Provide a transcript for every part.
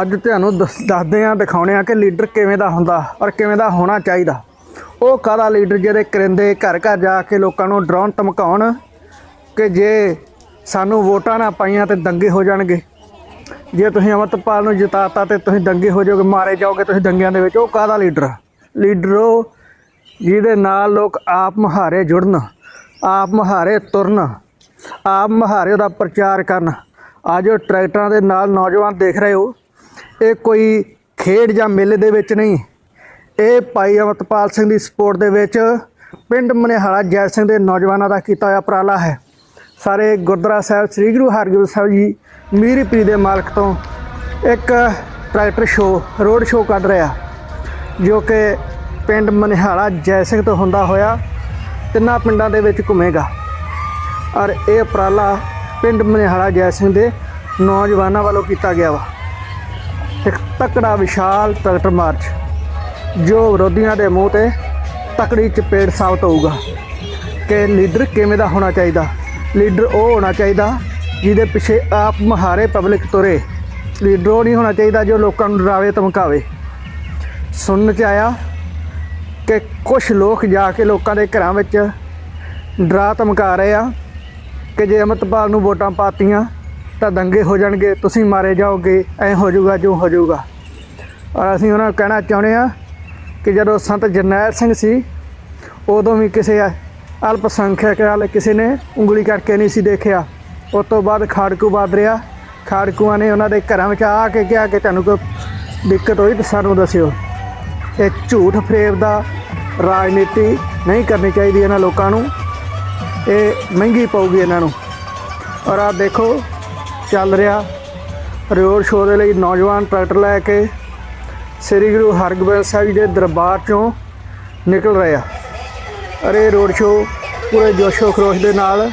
ਅੱਜ ਤੁਹਾਨੂੰ ਦੱਸ- ਦੱਸਦੇ ਆ ਦਿਖਾਉਣੇ ਆ ਕਿ ਲੀਡਰ ਕਿਵੇਂ ਦਾ ਹੁੰਦਾ ਔਰ ਕਿਵੇਂ ਦਾ ਹੋਣਾ ਚਾਹੀਦਾ। ਉਹ ਕਾਹਦਾ ਲੀਡਰ ਜਿਹਦੇ ਕਰਿੰਦੇ ਘਰ ਘਰ ਜਾ ਕੇ ਲੋਕਾਂ ਨੂੰ ਡਰਾਉਣ, ਧਮਕਾਉਣ ਕਿ ਜੇ ਸਾਨੂੰ ਵੋਟਾਂ ਨਾ ਪਾਈਆਂ ਤੇ ਦੰਗੇ ਹੋ ਜਾਣਗੇ। ਜੇ ਤੁਸੀਂ ਅਮਰਤਪਾਲ ਨੂੰ ਜਿਤਾਤਾ ਤੇ ਤੁਸੀਂ ਦੰਗੇ ਹੋ ਜਾਓਗੇ, ਮਾਰੇ ਜਾਓਗੇ ਤੁਸੀਂ ਦੰਗਿਆਂ ਦੇ ਵਿੱਚ, ਉਹ ਕਾਹਦਾ ਲੀਡਰ ਆ? ਲੀਡਰ ਉਹ ਜਿਹਦੇ ਨਾਲ ਲੋਕ ਆਪ ਮੁਹਾਰੇ ਜੁੜਨ, ਆਪ ਮੁਹਾਰੇ ਤੁਰਨ, ਆਪ ਮੁਹਾਰੇ ਉਹਦਾ ਪ੍ਰਚਾਰ ਕਰਨ। ਅੱਜ ਉਹ ਟਰੈਕਟਰਾਂ ਦੇ ਨਾਲ ਨੌਜਵਾਨ ਦੇਖ ਰਹੇ ਹੋ ਇਹ ਕੋਈ ਖੇਡ ਜਾਂ ਮੇਲੇ ਦੇ ਵਿੱਚ ਨਹੀਂ। ਇਹ ਭਾਈ ਅਮਰਤਪਾਲ ਸਿੰਘ ਦੀ ਸਪੋਰਟ ਦੇ ਵਿੱਚ ਪਿੰਡ ਮਨਿਹਾਲਾ ਜੈ ਸਿੰਘ ਦੇ ਨੌਜਵਾਨਾਂ ਦਾ ਕੀਤਾ ਹੋਇਆ ਉਪਰਾਲਾ ਹੈ। ਸਾਰੇ ਗੁਰਦੁਆਰਾ ਸਾਹਿਬ, ਸ੍ਰੀ ਗੁਰੂ ਹਰਗੋਬਿੰਦ ਸਾਹਿਬ ਜੀ, ਮੀਰਪੁਰੀ ਦੇ ਮਾਲਕ ਤੋਂ ਇੱਕ ਟਰੈਕਟਰ ਸ਼ੋਅ ਰੋਡ ਸ਼ੋਅ ਕੱਢ ਰਿਹਾ, ਜੋ ਕਿ ਪਿੰਡ ਮਨਿਹਾਲਾ ਜੈ ਸਿੰਘ ਤੋਂ ਹੁੰਦਾ ਹੋਇਆ ਤਿੰਨਾਂ ਪਿੰਡਾਂ ਦੇ ਵਿੱਚ ਘੁੰਮੇਗਾ। ਔਰ ਇਹ ਉਪਰਾਲਾ ਪਿੰਡ ਮਨਿਹਾਲਾ ਜੈ ਸਿੰਘ ਦੇ ਨੌਜਵਾਨਾਂ ਵੱਲੋਂ ਕੀਤਾ ਗਿਆ ਵਾ। ਇੱਕ ਤਕੜਾ ਵਿਸ਼ਾਲ ਟਰੈਕਟਰ ਮਾਰਚ, ਜੋ ਵਿਰੋਧੀਆਂ ਦੇ ਮੂੰਹ ਤੇ ਤਕੜੀ ਚਪੇੜ ਸਾਬਤ ਹੋਊਗਾ ਕਿ ਲੀਡਰ ਕਿਵੇਂ ਦਾ ਹੋਣਾ ਚਾਹੀਦਾ? ਲੀਡਰ ਉਹ ਹੋਣਾ ਚਾਹੀਦਾ ਜਿਹਦੇ ਪਿੱਛੇ ਆਪ ਮਹਾਰੇ ਪਬਲਿਕ ਤੁਰੇ। ਲੀਡਰ ਉਹ ਨਹੀਂ ਹੋਣਾ ਚਾਹੀਦਾ ਜੋ ਲੋਕਾਂ ਨੂੰ ਡਰਾਵੇ, ਧਮਕਾਵੇ। ਸੁਣਨ ਚ ਆਇਆ ਕਿ ਕੁਝ ਲੋਕ ਜਾ ਕੇ ਲੋਕਾਂ ਦੇ ਘਰਾਂ ਵਿੱਚ ਡਰਾ ਧਮਕਾ ਰਹੇ ਆ ਕਿ ਜੇ ਅਮਰਤਪਾਲ ਨੂੰ ਵੋਟਾਂ ਪਾਤੀਆਂ ਤਾਂ ਦੰਗੇ ਹੋ ਜਾਣਗੇ, ਤੁਸੀਂ ਮਾਰੇ ਜਾਓਗੇ, ਐ ਹੋ ਜਾਊਗਾ ਜੋ ਹੋ ਜਾਊਗਾ। ਔਰ ਅਸੀਂ ਉਹਨਾਂ ਨੂੰ ਕਹਿਣਾ ਚਾਹੁੰਦੇ ਆ ਕਿ ਜਦੋਂ ਸੰਤ ਜਰਨੈਲ ਸਿੰਘ ਸੀ, ਉਦੋਂ ਵੀ ਕਿਸੇ ਅਲਪ ਸੰਖਿਅਕ ਵਾਲੇ ਕਿਸੇ ਨੇ ਉਂਗਲੀ ਕਰਕੇ ਨਹੀਂ ਸੀ ਦੇਖਿਆ। ਉਸ ਤੋਂ ਬਾਅਦ ਖਾੜਕੂ ਬਾਦਰਿਆ ਖਾੜਕੂਆਂ ਨੇ ਉਹਨਾਂ ਦੇ ਘਰਾਂ ਵਿੱਚ ਆ ਕੇ ਕਿਹਾ ਕਿ ਤੁਹਾਨੂੰ ਕੋਈ ਦਿੱਕਤ ਹੋਈ ਤਾਂ ਸਾਨੂੰ ਦੱਸਿਓ। ਇਹ ਝੂਠ ਫਰੇਬ ਦਾ ਰਾਜਨੀਤੀ ਨਹੀਂ ਕਰਨੀ ਚਾਹੀਦੀ ਇਹਨਾਂ ਲੋਕਾਂ ਨੂੰ। ਇਹ ਮਹਿੰਗੀ ਪਊਗੀ ਇਹਨਾਂ ਨੂੰ। ਔਰ ਆ ਦੇਖੋ ਚੱਲ ਰਿਹਾ। ਰੋਡ ਸ਼ੋਅ ਦੇ ਲਈ ਨੌਜਵਾਨ ਟਰੈਕਟਰ ਲੈ ਕੇ ਸ੍ਰੀ ਗੁਰੂ ਹਰਗੋਬਿੰਦ ਸਾਹਿਬ ਜੀ ਦੇ ਦਰਬਾਰ ਚੋਂ ਨਿਕਲ ਰਹੇ ਆ। ਅਰੇ ਰੋਡ ਸ਼ੋਅ ਪੂਰੇ ਜੋਸ਼ੋ ਖਰੋਸ਼ ਦੇ ਨਾਲ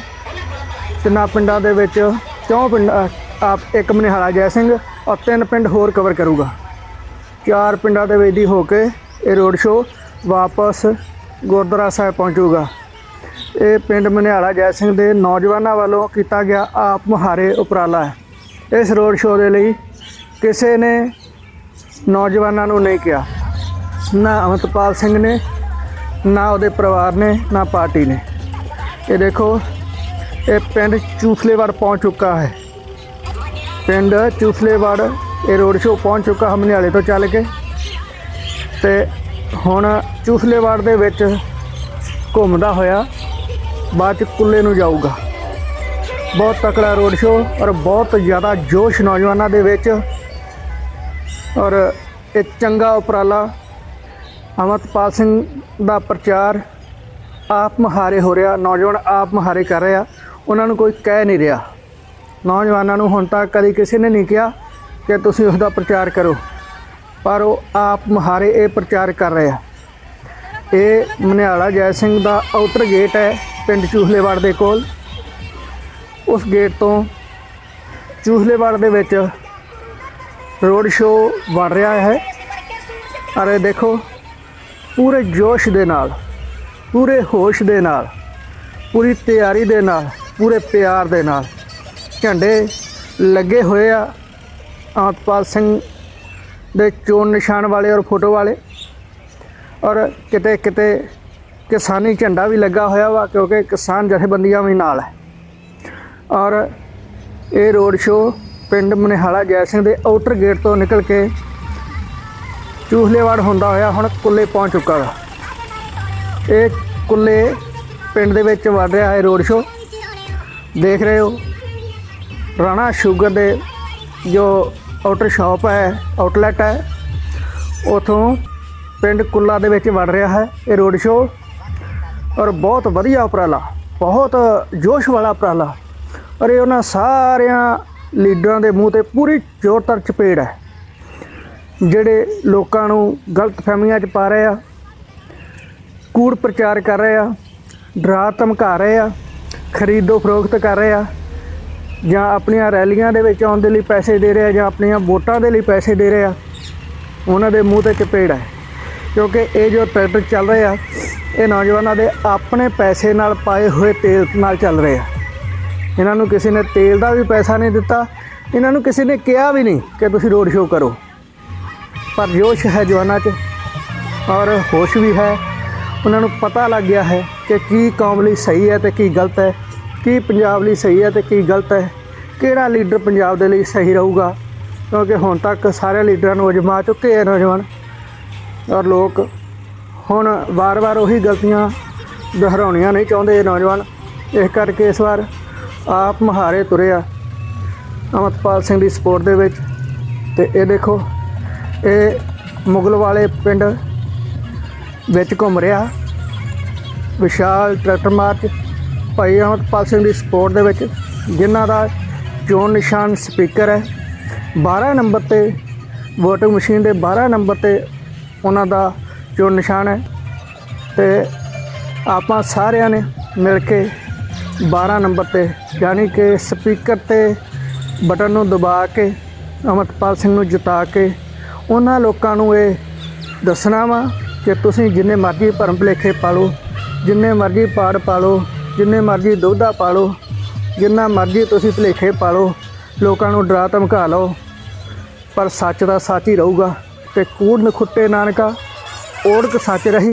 ਤਿੰਨਾਂ ਪਿੰਡਾਂ ਦੇ ਵਿੱਚ ਚੌਂ ਪਿੰਡ ਆਪ ਇੱਕ ਮਨਿਹਾਲਾ ਜੈ ਸਿੰਘ ਔਰ ਤਿੰਨ ਪਿੰਡ ਹੋਰ ਕਵਰ ਕਰੂਗਾ। ਚਾਰ ਪਿੰਡਾਂ ਦੇ ਵਿੱਚ ਦੀ ਹੋ ਕੇ ਇਹ ਰੋਡ ਸ਼ੋਅ ਵਾਪਸ ਗੁਰਦੁਆਰਾ ਸਾਹਿਬ ਪਹੁੰਚੂਗਾ। ਇਹ ਪਿੰਡ ਮਨਿਆਲਾ ਜੈ ਸਿੰਘ ਦੇ ਨੌਜਵਾਨਾਂ ਵੱਲੋਂ ਕੀਤਾ ਗਿਆ ਆਪ ਮੁਹਾਰੇ ਉਪਰਾਲਾ ਹੈ। ਇਸ ਰੋਡ ਸ਼ੋਅ ਦੇ ਲਈ ਕਿਸੇ ਨੇ ਨੌਜਵਾਨਾਂ ਨੂੰ ਨਹੀਂ ਕਿਹਾ। ਨਾ ਅਮਰਤਪਾਲ ਸਿੰਘ ਨੇ, ਨਾ ਉਹਦੇ ਪਰਿਵਾਰ ਨੇ, ਨਾ ਪਾਰਟੀ ਨੇ। ਇਹ ਦੇਖੋ, ਇਹ ਪਿੰਡ ਚੂਸਲੇਵੜ ਪਹੁੰਚ ਚੁੱਕਾ ਹੈ। ਪਿੰਡ ਚੂਸਲੇਵੜ ਇਹ ਰੋਡ ਸ਼ੋਅ ਪਹੁੰਚ ਚੁੱਕਾ ਹਮਨਿਆਲੇ ਤੋਂ ਚੱਲ ਕੇ। ਤੇ ਹੁਣ ਚੂਸਲੇਵੜ ਦੇ ਵਿੱਚ ਘੁੰਮਦਾ ਹੋਇਆ ਬਾਅਦ ਚ ਕੁੱਲੇ ਨੂੰ ਜਾਊਗਾ। ਬਹੁਤ ਤਕੜਾ ਰੋਡ ਸ਼ੋਅ ਔਰ ਬਹੁਤ ਜ਼ਿਆਦਾ ਜੋਸ਼ ਨੌਜਵਾਨਾਂ ਦੇ ਵਿੱਚ। ਔਰ ਇਹ ਚੰਗਾ ਉਪਰਾਲਾ ਅਮਰਤਪਾਲ ਸਿੰਘ ਦਾ ਪ੍ਰਚਾਰ ਆਪ ਮੁਹਾਰੇ ਹੋ ਰਿਹਾ, ਨੌਜਵਾਨ ਆਪ ਮੁਹਾਰੇ ਕਰ ਰਿਹਾ, ਉਹਨਾਂ ਨੂੰ ਕੋਈ ਕਹਿ ਨਹੀਂ ਰਿਹਾ। ਨੌਜਵਾਨਾਂ ਨੂੰ ਹੁਣ ਤੱਕ ਕਦੀ ਕਿਸੇ ਨੇ ਨਹੀਂ ਕਿਹਾ ਕਿ ਤੁਸੀਂ ਉਸ ਦਾ ਪ੍ਰਚਾਰ ਕਰੋ, ਪਰ ਉਹ ਆਪ ਮੁਹਾਰੇ ਇਹ ਪ੍ਰਚਾਰ ਕਰ ਰਹੇ ਆ। ਇਹ ਮਨਿਆਲਾ ਜੈ ਸਿੰਘ ਦਾ ਆਊਟਰ ਗੇਟ ਹੈ। ਪਿੰਡ ਚੂਹਲੇਵਾੜ ਦੇ ਕੋਲ। ਉਸ ਗੇਟ ਤੋਂ ਚੂਹਲੇਵਾੜ ਦੇ ਵਿੱਚ ਰੋਡ ਸ਼ੋਅ ਬਣ ਰਿਹਾ ਹੈ। ਅਰੇ ਦੇਖੋ, ਪੂਰੇ ਜੋਸ਼ ਦੇ ਨਾਲ, ਪੂਰੇ ਹੋਸ਼ ਦੇ ਨਾਲ, ਪੂਰੀ ਤਿਆਰੀ ਦੇ ਨਾਲ, ਪੂਰੇ ਪਿਆਰ ਦੇ ਨਾਲ ਝੰਡੇ ਲੱਗੇ ਹੋਏ ਆ ਅਮਰਪਾਲ ਸਿੰਘ ਦੇ ਚੋਣ ਨਿਸ਼ਾਨ ਵਾਲੇ ਔਰ ਫੋਟੋ ਵਾਲੇ। ਔਰ ਕਿਤੇ ਕਿਤੇ ਕਿਸਾਨੀ ਝੰਡਾ ਵੀ ਲੱਗਾ ਹੋਇਆ ਵਾ ਕਿਉਂਕਿ ਕਿਸਾਨ ਜਥੇਬੰਦੀਆਂ ਵੀ ਨਾਲ ਹੈ। ਔਰ ਇਹ ਰੋਡ ਸ਼ੋਅ ਪਿੰਡ ਮਨਿਹਾਲਾ ਜੈ ਸਿੰਘ ਦੇ ਆਊਟਰ ਗੇਟ ਤੋਂ ਨਿਕਲ ਕੇ ਚੂਹਲੇਵਾੜ ਹੁੰਦਾ ਹੋਇਆ ਹੁਣ ਕੁੱਲੇ ਪਹੁੰਚ ਚੁੱਕਾ ਵਾ। ਇਹ ਕੁੱਲੇ ਪਿੰਡ ਦੇ ਵਿੱਚ ਵੜ ਰਿਹਾ ਹੈ ਰੋਡ ਸ਼ੋਅ। ਦੇਖ ਰਹੇ ਹੋ, ਰਾਣਾ ਸ਼ੂਗਰ ਦੇ ਜੋ ਆਊਟਰ ਸ਼ਾਪ ਹੈ ਆਊਟਲੈਟ ਹੈ, ਉਥੋਂ ਪਿੰਡ ਕੁੱਲਾ ਦੇ ਵਿੱਚ ਵੜ ਰਿਹਾ ਹੈ ਇਹ ਰੋਡ ਸ਼ੋਅ। ਔਰ ਬਹੁਤ ਵਧੀਆ ਉਪਰਾਲਾ, ਬਹੁਤ ਜੋਸ਼ ਵਾਲਾ ਉਪਰਾਲਾ। ਔਰ ਇਹ ਉਹਨਾਂ ਸਾਰਿਆਂ ਲੀਡਰਾਂ ਦੇ ਮੂੰਹ ਤੇ ਪੂਰੀ ਜ਼ੋਰਦਾਰ ਚਪੇੜ ਹੈ, ਜਿਹੜੇ ਲੋਕਾਂ ਨੂੰ ਗਲਤ ਫਹਿਮੀਆਂ 'ਚ ਪਾ ਰਹੇ ਆ, ਕੂੜ ਪ੍ਰਚਾਰ ਕਰ ਰਹੇ ਆ, ਡਰਾ ਧਮਕਾ ਰਹੇ ਆ, ਖਰੀਦੋ ਫਰੋਖਤ ਕਰ ਰਹੇ ਆ, ਜਾਂ ਆਪਣੀਆਂ ਰੈਲੀਆਂ ਦੇ ਵਿੱਚ ਆਉਣ ਦੇ ਲਈ ਪੈਸੇ ਦੇ ਰਹੇ ਆ, ਜਾਂ ਆਪਣੀਆਂ ਵੋਟਾਂ ਦੇ ਲਈ ਪੈਸੇ ਦੇ ਰਹੇ ਆ, ਉਹਨਾਂ ਦੇ ਮੂੰਹ ਤੇ ਚਪੇੜ ਹੈ। ਕਿਉਂਕਿ ਇਹ ਜੋ ਟਰੈਕਟਰ ਚੱਲ ਰਹੇ ਆ ਇਹ ਨੌਜਵਾਨਾਂ ਦੇ ਆਪਣੇ ਪੈਸੇ ਨਾਲ ਪਾਏ ਹੋਏ ਤੇਲ ਨਾਲ ਚੱਲ ਰਹੇ ਆ। ਇਹਨਾਂ ਨੂੰ ਕਿਸੇ ਨੇ ਤੇਲ ਦਾ ਵੀ ਪੈਸਾ ਨਹੀਂ ਦਿੱਤਾ, ਇਹਨਾਂ ਨੂੰ ਕਿਸੇ ਨੇ ਕਿਹਾ ਵੀ ਨਹੀਂ ਕਿ ਤੁਸੀਂ ਰੋਡ ਸ਼ੋਅ ਕਰੋ। ਪਰ ਜੋਸ਼ ਹੈ ਜਵਾਨਾਂ 'ਚ ਔਰ ਹੋਸ਼ ਵੀ ਹੈ। ਉਹਨਾਂ ਨੂੰ ਪਤਾ ਲੱਗ ਗਿਆ ਹੈ ਕਿ ਕੀ ਕੌਮ ਲਈ ਸਹੀ ਹੈ ਤੇ ਕੀ ਗਲਤ ਹੈ, ਕੀ ਪੰਜਾਬ ਲਈ ਸਹੀ ਹੈ ਤੇ ਕੀ ਗਲਤ ਹੈ, ਕਿਹੜਾ ਲੀਡਰ ਪੰਜਾਬ ਦੇ ਲਈ ਸਹੀ ਰਹੂਗਾ। ਕਿਉਂਕਿ ਹੁਣ ਤੱਕ ਸਾਰੇ ਲੀਡਰਾਂ ਨੂੰ ਅਜਮਾ ਚੁੱਕੇ ਹੈ ਨੌਜਵਾਨ ਔਰ ਲੋਕ ਹੁਣ ਵਾਰ-ਵਾਰ ਉਹੀ ਗਲਤੀਆਂ ਦੁਹਰਾਉਣੀਆਂ ਨਹੀਂ ਚਾਹੁੰਦੇ ਇਹ ਨੌਜਵਾਨ। ਇਸ ਕਰਕੇ ਇਸ ਵਾਰ ਆਪ ਮਹਾਰੇ ਤੁਰਿਆ ਅਮਰਪਾਲ ਸਿੰਘ ਦੀ ਸਪੋਰਟ ਦੇ ਵਿੱਚ। ਤੇ ਇਹ ਦੇਖੋ, ਇਹ ਮੁਗਲ ਵਾਲੇ ਪਿੰਡ ਵਿੱਚ ਘੁੰਮ ਰਿਹਾ। ਵਿਸ਼ਾਲ ਟਰੈਕਟਰ ਮਾਰਚ ਭਾਈ ਅਮਰਪਾਲ ਸਿੰਘ ਦੀ ਸਪੋਰਟ ਦੇ ਵਿੱਚ, ਜਿਨ੍ਹਾਂ ਦਾ ਚੋਣ ਨਿਸ਼ਾਨ ਸਪੀਕਰ ਹੈ। 12 ਨੰਬਰ ਤੇ ਵੋਟਿੰਗ ਮਸ਼ੀਨ ਦੇ 12 ਨੰਬਰ ਤੇ ਉਹਨਾਂ ਦਾ ਜੋ ਨਿਸ਼ਾਨ ਹੈ ਤੇ ਆਪਾਂ ਸਾਰਿਆਂ ਨੇ ਮਿਲ ਕੇ 12 ਨੰਬਰ ਤੇ ਯਾਨੀ ਕਿ ਸਪੀਕਰ ਤੇ ਬਟਨ ਨੂੰ ਦਬਾ ਕੇ ਅਮਰਪਾਲ ਸਿੰਘ ਨੂੰ ਜਿਤਾ ਕੇ ਉਹਨਾਂ ਲੋਕਾਂ ਨੂੰ ਇਹ ਦੱਸਣਾ ਵਾ ਕਿ ਤੁਸੀਂ ਜਿੰਨੇ ਮਰਜ਼ੀ ਭਰਮ ਭੁਲੇਖੇ ਪਾ ਲਓ, ਜਿੰਨੇ ਮਰਜ਼ੀ ਪਾੜ ਪਾ ਲਓ, ਜਿੰਨੇ ਮਰਜ਼ੀ ਦੁੱਧਾ ਪਾ ਲਓ, ਜਿੰਨਾ ਮਰਜ਼ੀ ਤੁਸੀਂ ਭੁਲੇਖੇ ਪਾ ਲਓ, ਲੋਕਾਂ ਨੂੰ ਡਰਾ ਧਮਕਾ ਲਓ, ਪਰ ਸੱਚ ਦਾ ਸੱਚ ਹੀ ਰਹੂਗਾ ਤੇ ਕੂੜ ਨਖੁੱਟੇ ਨਾਨਕਾ ਓੜਕ ਸੱਚ ਰਹੀ।